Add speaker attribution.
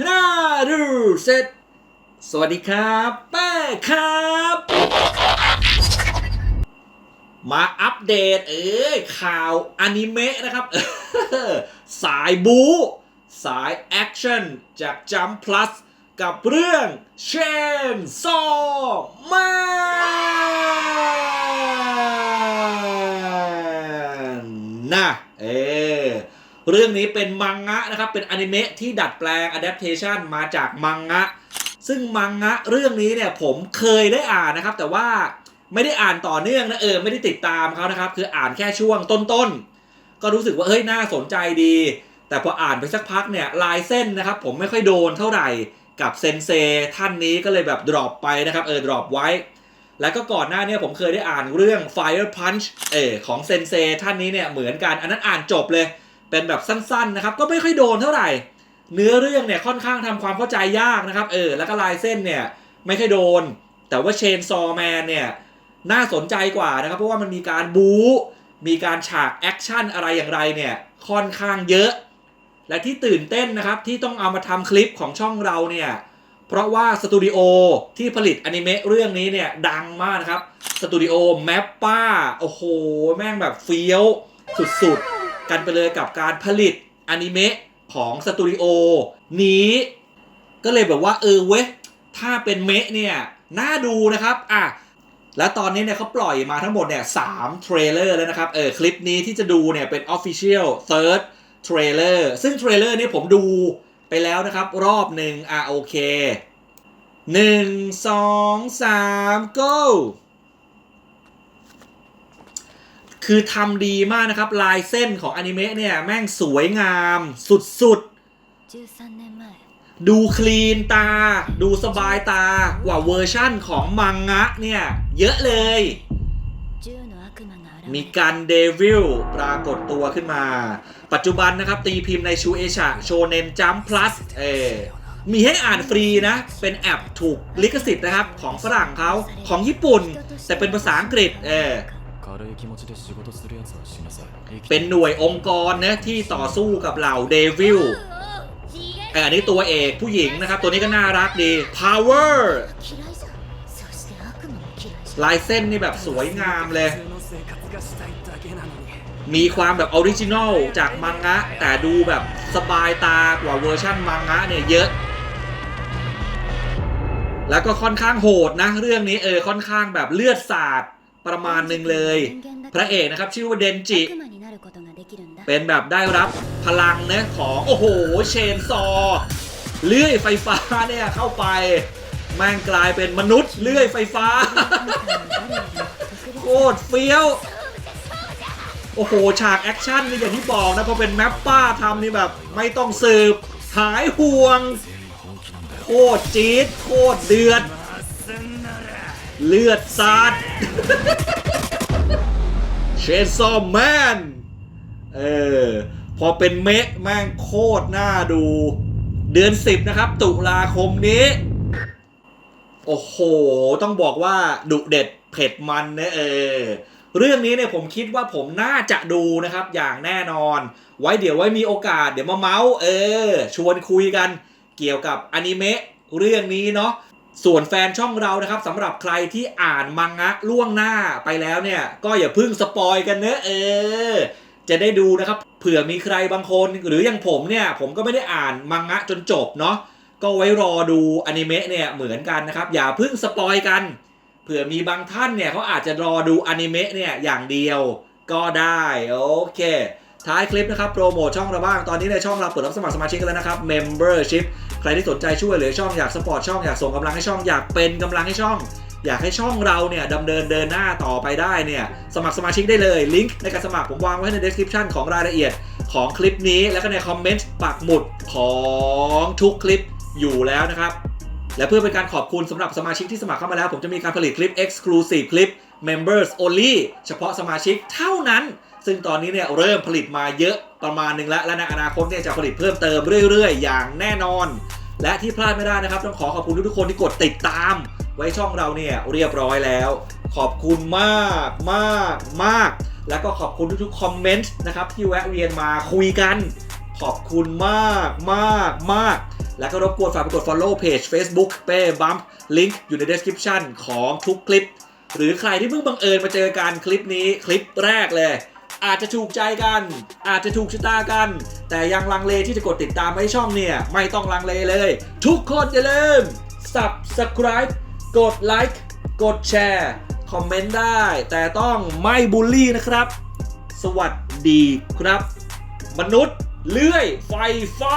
Speaker 1: ห้าดูเสร็จ สวัสดีครับแป้ครับ มาอัปเดต เอ้ยข่าวอนิเมะนะครับ สายบู๊สายแอคชั่น จากจัมพลัสกับเรื่องเชนซอมา นะเออ เรื่องนี้เป็นมังงะนะครับ เป็นอนิเมะที่ดัดแปลง adaptation มาจากมังงะ ซึ่งมังงะเรื่องนี้เนี่ยผมเคยได้อ่านนะครับ แต่ว่าไม่ได้อ่านต่อเนื่องนะเออ ไม่ได้ติดตามเขานะครับ คืออ่านแค่ช่วงต้นๆ ก็รู้สึกว่าเฮ้ยน่าสนใจดี แต่พออ่านไปสักพักเนี่ยลายเส้นนะครับ ผมไม่ค่อยโดนเท่าไหร่กับเซนเซท่านนี้ก็เลยแบบดรอปไปนะครับเออดรอปไว้ แล้วก็ก่อนหน้านี้ผมเคยได้อ่านเรื่อง Fire Punch เออของเซนเซท่านนี้เนี่ยเหมือนกันอันนั้นอ่านจบเลย เป็นแบบสั้นๆนะครับก็ไม่ค่อยโดนเท่าไหร่ เนื้อเรื่องเนี่ยค่อนข้างทำความเข้าใจยากนะครับเออแล้วก็ลายเส้นเนี่ยไม่ค่อยโดน แต่ว่าเชนซอแมนเนี่ยน่าสนใจกว่านะครับ เพราะว่ามันมีการบู๊มีการฉากแอคชั่นอะไรอย่างไรเนี่ยค่อนข้างเยอะ และที่ตื่นเต้นนะครับที่ต้องเอามาทำคลิปของช่องเราเนี่ยเพราะว่าสตูดิโอที่ผลิตอนิเมะเรื่องนี้เนี่ยดังมากนะครับสตูดิโอแมปป้าโอ้โห แม่งแบบเฟี้ยวสุดๆ กันไปเลยกับการผลิตอนิเมะของสตูดิโอนี้ ก็เลยแบบว่าเออเว้ยถ้าเป็นเมะเนี่ย น่าดูนะครับ อะ และตอนนี้เนี่ยเขาปล่อยมาทั้งหมดเนี่ยสามเทรลเลอร์แล้วนะครับ เออคลิปนี้ที่จะดูเนี่ยเป็น Official Third Trailer ซึ่งเทรลเลอร์นี้ผมดูไปแล้วนะครับ รอบหนึ่งอะโอเคหนึ่งสองสาม go คือทำดีมากนะครับ ลายเส้นของอนิเมะเนี่ย แม่งสวยงามสุดๆ ดูคลีนตา ดูสบายตากว่าเวอร์ชั่นของมังงะเนี่ย เยอะเลย มีการเดวิลปรากฏตัวขึ้นมา ปัจจุบันนะครับ ตีพิมพ์ในชูเอชะโชเนนจัมพลัสเอมีให้อ่านฟรีนะ เป็นแอปถูกลิขสิทธิ์นะครับ ของฝรั่งเขาของญี่ปุ่น แต่เป็นภาษาอังกฤษเออ เป็นหน่วยองค์กรนะที่ต่อสู้กับเหล่าเดวิลอันนี้ตัวเอกผู้หญิงนะครับ ตัวนี้ก็น่ารักดี power ลายเส้นนี่แบบสวยงามเลย มีความแบบออริจินอลจากมังงะ แต่ดูแบบสบายตากว่าเวอร์ชั่นมังงะเนี่ยเยอะ แล้วก็ค่อนข้างโหดนะ เรื่องนี้เออค่อนข้างแบบเลือดสาด ประมาณหนึ่งเลย พระเอกนะครับ ชื่อว่าเดนจิ เป็นแบบได้รับพลังนะของโอ้โหเชนซอ เลื่อยไฟฟ้าเนี่ยเข้าไปแม่งกลายเป็นมนุษย์เลื่อยไฟฟ้า โคตรเฟี้ยว โอ้โห ฉากแอคชั่นนี่อย่างที่บอกนะพอเป็นแมปป้าทำนี่แบบ ไม่ต้องสืบ หายห่วง โคตรจี๊ด โคตรเดือด เลือดสาดเชนซอมแมน เออ พอเป็นเมะแม่งโคตรน่าดู เดือน10นะครับ ตุลาคมนี้ โอ้โห ต้องบอกว่าดุเด็ดเผ็ดมันนะเออ เรื่องนี้เนี่ยผมคิดว่าผมน่าจะดูนะครับ อย่างแน่นอน ไว้เดี๋ยวไว้มีโอกาสเดี๋ยวมาเมาส์เออ ชวนคุยกันเกี่ยวกับอนิเมะเรื่องนี้เนาะ ส่วนแฟนช่องเรานะครับสำหรับใครที่อ่านมังงะล่วงหน้าไปแล้วเนี่ย ก็อย่าเพึ่งสปอยกันเนอะเออ จะได้ดูนะครับ เผื่อมีใครบางคน หรืออย่างผมเนี่ย ผมก็ไม่ได้อ่านมังงะจนจบเนาะก็ไว้รอดูอนิเมะเนี่ยเหมือนกันนะครับ อย่าเพึ่งสปอยกัน เผื่อมีบางท่านเนี่ยเขาอาจจะรอดูอนิเมะเนี่ยอย่างเดียวก็ได้ โอเค ท้ายคลิปนะครับโปรโมทช่องเราบ้างตอนนี้ในช่องเราเปิดรับสมัครสมาชิกกันแล้วนะครับ Membership ใครที่สนใจช่วยเหลือช่องอยากสปอร์ตช่องอยากส่งกำลังให้ช่องอยากเป็นกำลังให้ช่อง อยากให้ช่องเราเนี่ยดำเนินเดินหน้าต่อไปได้เนี่ยสมัครสมาชิกได้เลยลิงก์ในการสมัครผมวางไว้ใน description ของรายละเอียดของคลิปนี้แล้วก็ในคอมเมนต์ปักหมุดของทุกคลิปอยู่แล้วนะครับและเพื่อเป็นการขอบคุณสำหรับสมาชิกที่สมัครเข้ามาแล้ว ผมจะมีการผลิตคลิป Exclusive คลิป Members Only เฉพาะสมาชิกเท่านั้น ซึ่งตอนนี้เนี่ยเริ่มผลิตมาเยอะประมาณหนึ่งแล้ว และในอนาคตเนี่ยจะผลิตเพิ่มเติมเรื่อยๆ อย่างแน่นอน และที่พลาดไม่ได้นะครับ ต้องขอขอบคุณทุกๆคนที่กดติดตาม ไว้ช่องเราเนี่ยเรียบร้อยแล้ว ขอบคุณมากมากมากแล้วก็ขอบคุณทุกๆคอมเมนต์นะครับที่แวะเวียนมาคุยกัน ขอบคุณมากมากมากแล้วก็รบกวนฝากไปกด follow page Facebook เป้บัมลิงก์อยู่ใน description ของทุกคลิป หรือใครที่เพิ่งบังเอิญมาเจอกันคลิปนี้คลิปแรกเลย อาจจะถูกใจกัน อาจจะถูกชะตากัน แต่ยังลังเลที่จะกดติดตามให้ช่องเนี่ย ไม่ต้องลังเลเลย ทุกคนอย่าลืม subscribe กดไลค์กดแชร์ คอมเมนต์ได้ แต่ต้องไม่บูลลี่นะครับ สวัสดีครับ มนุษย์เลื่อยไฟฟ้า